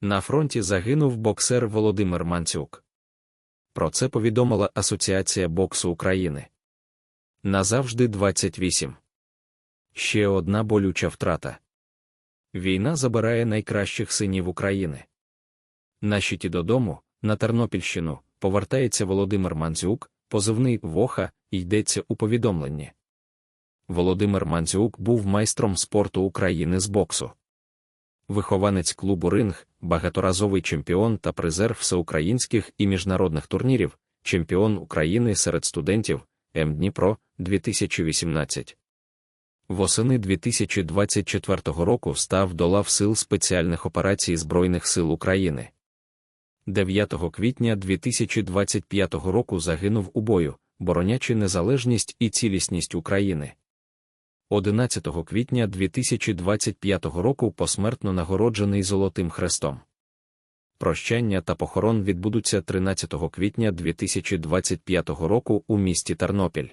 На фронті загинув боксер Володимир Манцюк. Про це повідомила Асоціація боксу України. Назавжди 28. Ще одна болюча втрата. Війна забирає найкращих синів України. На щиті додому, на Тернопільщину, повертається Володимир Манцюк, позивний Воха, йдеться у повідомленні. Володимир Манцюк був майстром спорту України з боксу. Вихованець клубу Ринг, багаторазовий чемпіон та призер всеукраїнських і міжнародних турнірів, чемпіон України серед студентів М Дніпро 2018. Восени 2024 року став до лав Сил спеціальних операцій Збройних сил України. 9 квітня 2025 року загинув у бою, боронячи незалежність і цілісність України. 11 квітня 2025 року посмертно нагороджений Золотим Хрестом. Прощання та похорон відбудуться 13 квітня 2025 року у місті Тернопіль.